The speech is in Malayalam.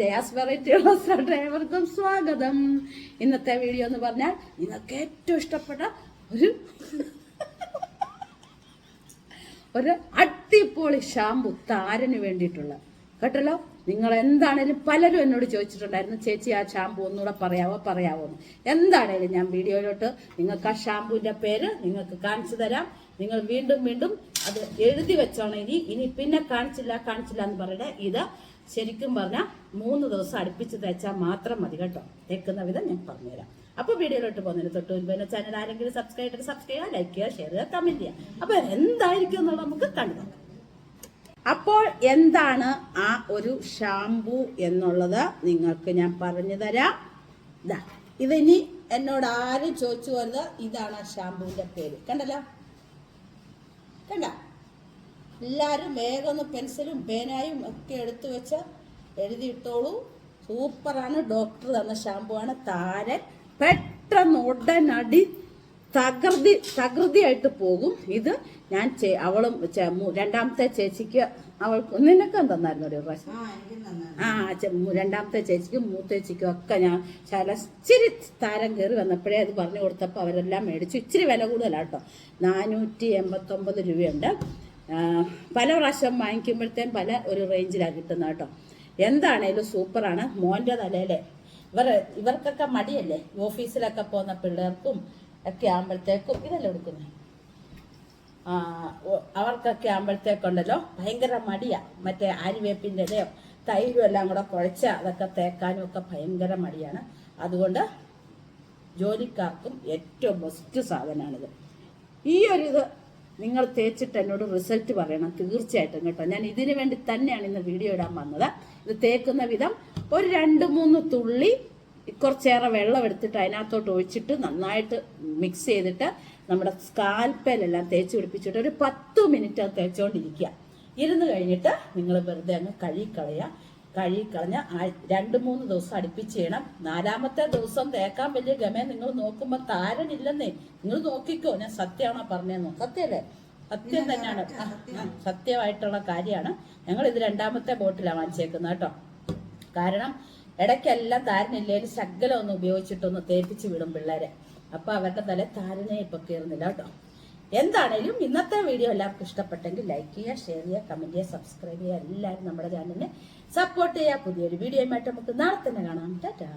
ജയാസ് വെറൈറ്റി ഡ്രൈവർക്കും സ്വാഗതം. ഇന്നത്തെ വീഡിയോ എന്ന് പറഞ്ഞാൽ നിങ്ങൾക്ക് ഏറ്റവും ഇഷ്ടപ്പെട്ട ഒരു ഒരു അടിപൊളി ഷാമ്പു താരന് വേണ്ടിയിട്ടുള്ള. കേട്ടല്ലോ? നിങ്ങൾ എന്താണേലും പലരും എന്നോട് ചോദിച്ചിട്ടുണ്ടായിരുന്നു ചേച്ചി ആ ഷാമ്പു ഒന്നുകൂടെ പറയാവോ? പറയാവോ? എന്ന്. എന്താണേലും ഞാൻ വീഡിയോയിലോട്ട് നിങ്ങൾക്ക് ആ ഷാമ്പുവിന്റെ പേര് നിങ്ങൾക്ക് കാണിച്ചു തരാം. നിങ്ങൾ വീണ്ടും വീണ്ടും അത് എഴുതി വെച്ചോണം ഇനി ഇനി പിന്നെ കാണിച്ചില്ല കാണിച്ചില്ല എന്ന് പറയട്ടെ ഇത് ശരിക്കും പറഞ്ഞാൽ മൂന്ന് ദിവസം അടുപ്പിച്ച് തേച്ചാൽ മാത്രം മതി കേട്ടോ. തേക്കുന്ന വിധം ഞാൻ പറഞ്ഞുതരാം. അപ്പൊ വീഡിയോയിലോട്ട് പോകുന്നതിന് തൊട്ട് മുൻപ് എന്നെ ചാനൽ ആരെങ്കിലും സബ്സ്ക്രൈബ് ചെയ്ത് സബ്സ്ക്രൈബ് ചെയ്യുക ലൈക്ക് ചെയ്യുക ഷെയർ ചെയ്യുക കമന്റ് ചെയ്യുക. അപ്പൊ എന്തായിരിക്കും എന്നുള്ളത് നമുക്ക് കണ്ടു അപ്പോൾ എന്താണ് ആ ഒരു ഷാംപൂ എന്നുള്ളത് നിങ്ങൾക്ക് ഞാൻ പറഞ്ഞു തരാം. ഇതിനി എന്നോട് ആരും ചോദിച്ചു വരുന്നത് ഇതാണ് ആ ഷാംപൂവിന്റെ പേര്. കണ്ടല്ലോ? കണ്ട. എല്ലാവരും വേഗം പെൻസിലും പേനായും ഒക്കെ എടുത്തു വെച്ച് എഴുതിയിട്ടോളൂ. സൂപ്പറാണ്. ഡോക്ടർ തന്ന ഷാമ്പു ആണ്. താരൻ പെട്ടെന്ന് ഉടനടി തകൃതി തകൃതിയായിട്ട് പോകും. ഇത് ഞാൻ ചേ- അവളും രണ്ടാമത്തെ ചേച്ചിക്ക് അവൾക്ക് നിനക്ക് തന്നായിരുന്നു ഒരു പ്രാവശ്യം. ആ രണ്ടാമത്തെ ചേച്ചിക്കും രണ്ടാമത്തെ ചേച്ചിക്കും മൂത്തേച്ചിക്കും ഒക്കെ ഞാൻ ചില ഇച്ചിരി താരം കയറി വന്നപ്പോഴേ അത് പറഞ്ഞു കൊടുത്തപ്പോൾ അവരെല്ലാം മേടിച്ചു. ഇച്ചിരി വില കൂടുതലാണ് കേട്ടോ നാനൂറ്റി എൺപത്തൊമ്പത് രൂപയുണ്ട്. പല പ്രാവശ്യം വാങ്ങിക്കുമ്പോഴത്തേയും പല ഒരു റേഞ്ചിലാണ് കിട്ടുന്നത് കേട്ടോ. എന്താണേലും സൂപ്പറാണ്. മോന്റെ തലയിലെ ഇവർ ഇവർക്കൊക്കെ മടിയല്ലേ? ഓഫീസിലൊക്കെ പോകുന്ന പിള്ളേർക്കും ഒക്കെ ആകുമ്പോഴത്തേക്കും ഇതല്ലേ കൊടുക്കുന്നത് അവർക്കൊക്കെ ആകുമ്പോഴത്തേക്കുണ്ടല്ലോ ഭയങ്കര മടിയാ. മറ്റേ ആര്യവേപ്പിന്റെ ഇലയോ തൈരും എല്ലാം കൂടെ കുഴച്ച അതൊക്കെ തേക്കാനും ഒക്കെ ഭയങ്കര മടിയാണ്. അതുകൊണ്ട് ജോലിക്കാർക്കും ഏറ്റവും ബെസ്റ്റ് സാധനമാണിത് ഈ ഒരു ഇത് നിങ്ങൾ തേച്ചിട്ട് എന്നോട് റിസൾട്ട് പറയണം തീർച്ചയായിട്ടും കേട്ടോ. ഞാൻ ഇതിനു വേണ്ടി തന്നെയാണ് ഇന്ന് വീഡിയോ ഇടാൻ വന്നത്. ഇത് തേക്കുന്ന വിധം ഒരു രണ്ട് മൂന്ന് തുള്ളി കുറച്ചേറെ വെള്ളം എടുത്തിട്ട് അതിനകത്തോട്ട് ഒഴിച്ചിട്ട് നന്നായിട്ട് മിക്സ് ചെയ്തിട്ട് നമ്മുടെ സ്കാൽപ്പേലെല്ലാം തേച്ച് പിടിപ്പിച്ചിട്ട് ഒരു പത്ത് മിനിറ്റ് അത് തേച്ചുകൊണ്ടിരിക്കുക ഇരുന്ന് കഴിഞ്ഞിട്ട് നിങ്ങൾ വെറുതെ അങ്ങ് കഴുകിക്കളയുക. കഴുകിക്കളഞ്ഞ രണ്ട് മൂന്ന് ദിവസം അടുപ്പിച്ച് ചെയ്യണം. നാലാമത്തെ ദിവസം തേക്കാൻ വലിയ ഗമേ നിങ്ങൾ നോക്കുമ്പോൾ താരനില്ലെന്നേ. നിങ്ങൾ നോക്കിക്കോ ഞാൻ സത്യമാണോ പറഞ്ഞതെന്നോ സത്യമല്ലേ? സത്യം തന്നെയാണ്. സത്യമായിട്ടുള്ള കാര്യമാണ്. ഞങ്ങൾ ഇത് രണ്ടാമത്തെ ബോട്ടിലാണ് വാങ്ങിച്ചേക്കുന്നത് കേട്ടോ. കാരണം ഇടയ്ക്കെല്ലാം താരനില്ലയിൽ ശകലം ഒന്ന് ഉപയോഗിച്ചിട്ടൊന്ന് തേപ്പിച്ച് വിടും പിള്ളേരെ. അപ്പൊ അവരുടെ തല താരനെ ഇപ്പൊ കയറുന്നില്ല കേട്ടോ. എന്താണേലും ഇന്നത്തെ വീഡിയോ എല്ലാവർക്കും ഇഷ്ടപ്പെട്ടെങ്കിൽ ലൈക്ക് ചെയ്യുക ഷെയർ ചെയ്യുക കമന്റ് ചെയ്യുക സബ്സ്ക്രൈബ് ചെയ്യുക. എല്ലാവരും നമ്മുടെ ചാനലിനെ സപ്പോർട്ട് ചെയ്യുക. പുതിയൊരു വീഡിയോയുമായിട്ട് നമുക്ക് നാളെ തന്നെ കാണാം. ടാറ്റാ.